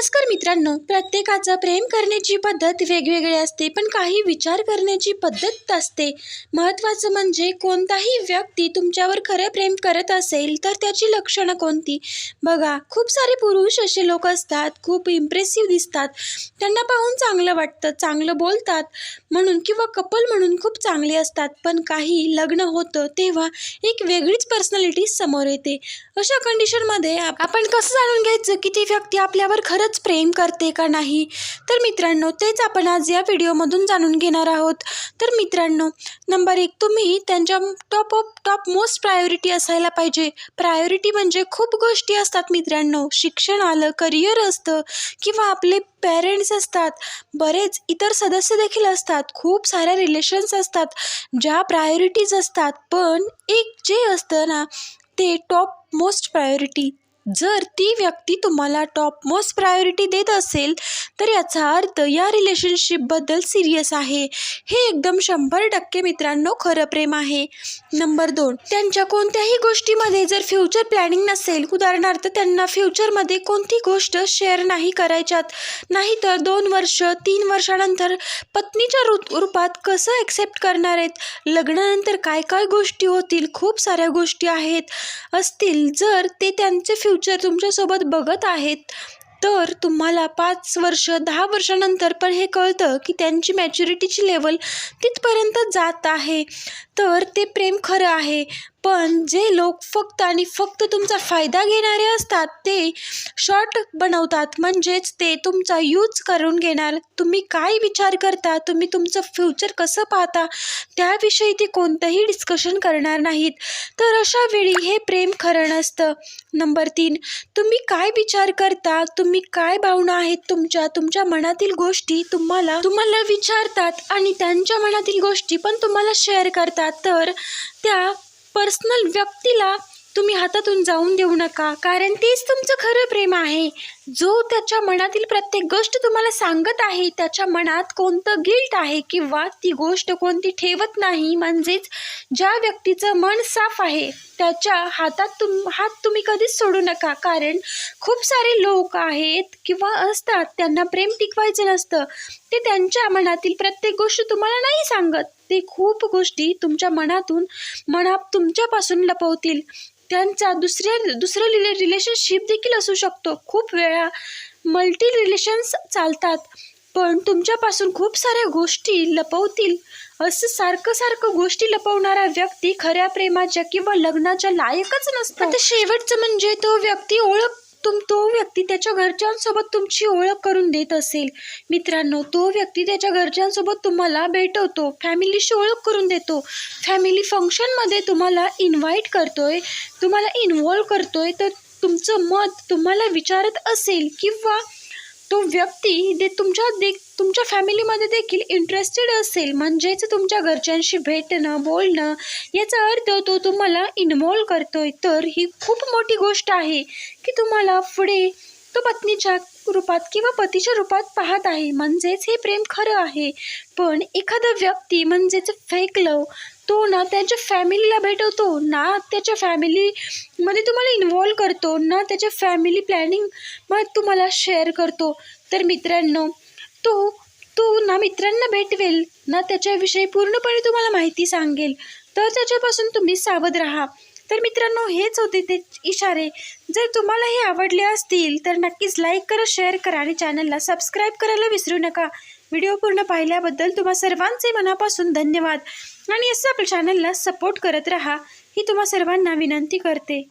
नमस्कार मित्रांनो. प्रत्येकाचं प्रेम करण्याची पद्धत वेगवेगळी असते पण काही विचार करण्याची पद्धत असते. महत्त्वाचं म्हणजे कोणताही व्यक्ती तुमच्यावर खरं प्रेम करत असेल तर त्याची लक्षणं कोणती? बघा खूप सारे पुरुष असे लोक असतात खूप इम्प्रेसिव्ह दिसतात. त्यांना पाहून चांगलं वाटतं चांगलं बोलतात म्हणून किंवा कपल म्हणून खूप चांगले असतात. पण काही लग्न होतं तेव्हा एक वेगळीच पर्सनॅलिटी समोर येते. अशा कंडिशनमध्ये आपण कसं जाणून घ्यायचं की ती व्यक्ती आपल्यावर खरंच प्रेम करते का नाही? तर मित्रांनो तेच आपण आज या व्हिडिओमधून जाणून घेणार आहोत. तर मित्रांनो नंबर एक तुम्ही त्यांच्या top of top most priority असायला पाहिजे. प्रायोरिटी म्हणजे खूप गोष्टी असतात मित्रांनो. शिक्षण आलं करिअर असतं किंवा आपले पेरेंट्स असतात. बरेच इतर सदस्य देखील असतात. खूप साऱ्या रिलेशन्स असतात ज्या प्रायोरिटीज असतात. पण एक जे असतं ना ते टॉप मोस्ट प्रायोरिटी जर ती व्यक्ती तुम्हाला टॉप मोस्ट प्रायोरिटी देत असेल तर याचा अर्थ या रिलेशनशिपबद्दल सिरियस आहे. हे एकदम शंभर टक्के मित्रांनो खरं प्रेम आहे. नंबर दोन त्यांच्या कोणत्याही गोष्टीमध्ये जर फ्युचर प्लॅनिंग नसेल उदाहरणार्थ त्यांना फ्युचरमध्ये कोणती गोष्ट शेअर नाही करायच्यात नाहीतर दोन वर्ष तीन वर्षानंतर पत्नीच्या रू रूपात कसं ॲक्सेप्ट करणार आहेत? लग्नानंतर काय काय गोष्टी होतील? खूप साऱ्या गोष्टी आहेत. असतील जर ते त्यांचे फ्युचर तुमच्यासोबत बघत आहेत. तर तुम्हाला पाच वर्ष दहा वर्षानंतर पण हे कळतं की त्यांची मॅच्युरिटीची लेवल तिथपर्यंत जात आहे. तर ते प्रेम खरं आहे. पण जे लोक फक्त आणि फक्त तुमचा फायदा घेणारे असतात ते शॉर्ट बनवतात. म्हणजेच ते तुमचा यूज करून घेणार. तुम्ही काय विचार करता? तुम्ही तुमचं फ्युचर कसं पाहता? त्याविषयी ते कोणतंही डिस्कशन करणार नाहीत. तर अशा वेळी हे प्रेम खरं नसतं. नंबर तीन तुम्ही काय विचार करता? तुम्ही काय भावना आहेत तुमच्या? तुमच्या मनातील गोष्टी तुम्हाला तुम्हाला विचारतात आणि त्यांच्या मनातील गोष्टी पण तुम्हाला शेअर करतात. तर त्या पर्सनल व्यक्तीला तुम्ही हातातून जाऊन देऊ नका. कारण तेच तुमचं खरं प्रेम आहे. जो त्याच्या मनातील प्रत्येक गोष्ट तुम्हाला सांगत आहे त्याच्या मनात कोणतं गिल्ट आहे किंवा ती गोष्ट कोणती ठेवत नाही म्हणजेच ज्या व्यक्तीचं मन साफ आहे त्याच्या हातात तुम हात तुम्ही कधीच सोडू नका. कारण खूप सारे लोक आहेत किंवा असतात त्यांना प्रेम टिकवायचं नसतं. ते त्यांच्या मनातील प्रत्येक गोष्ट तुम्हाला नाही सांगत. ते खूप गोष्टी तुमच्या मनातून मनात तुमच्यापासून लपवतील. त्यांचा दुसऱ्या दुसरं रिले रिलेशनशिप देखील असू शकतो. खूप वेळा मल्टी रिलेशन्स चालतात. पण तुमच्यापासून खूप साऱ्या गोष्टी लपवतील. असं सारखं सारखं गोष्टी लपवणारा व्यक्ती खऱ्या प्रेमाच्या किंवा लग्नाच्या लायकच नसतो. आता शेवटचं म्हणजे तो व्यक्ती ओळख तुम तो व्यक्ती त्याच्या घरच्यांसोबत तुमची ओळख करून देत असेल. मित्रांनो तो व्यक्ती त्याच्या घरच्यांसोबत तुम्हाला भेटवतो फॅमिलीशी ओळख करून देतो. फॅमिली फंक्शनमध्ये तुम्हाला इन्व्हाइट करतोय तुम्हाला इन्व्हॉल्व करतोय तर तुमचं मत तुम्हाला विचारत असेल किंवा तो व्यक्ती दे तुमच्या दे तुमच्या फॅमिलीमध्ये देखील इंटरेस्टेड असेल म्हणजेच तुमच्या घरच्यांशी भेटणं बोलणं याचा अर्थ तो तुम्हाला इन्व्हॉल्व करतोय. तर ही खूप मोठी गोष्ट आहे की तुम्हाला पुढे तो पत्नीच्या रूपात किंवा पतीच्या रूपात पाहत आहे. म्हणजेच हे प्रेम खरं आहे. पण एखादा व्यक्ती म्हणजेच फेक लव तो ना त्यांच्या फॅमिलीला भेटवतो ना त्याच्या फॅमिलीमध्ये तुम्हाला इन्व्हॉल्व करतो ना त्याच्या फॅमिली प्लॅनिंग मग तुम्हाला शेअर करतो. तर मित्रांनो तो तो ना मित्रांना भेटवेल ना त्याच्याविषयी पूर्णपणे तुम्हाला माहिती सांगेल. तर त्याच्यापासून तुम्ही सावध राहा. तर मित्रांनो हेच होते ते इशारे. जर तुम्हाला हे आवडले असतील तर नक्कीच लाईक करा शेअर करा आणि चॅनलला सबस्क्राईब करायला विसरू नका. व्हिडिओ पूर्ण पाहिल्याबद्दल तुम्हा सर्वांचे मनापासून धन्यवाद. आणि असं आपल्या चॅनलला सपोर्ट करत राहा ही तुम्हा सर्वांना विनंती करते.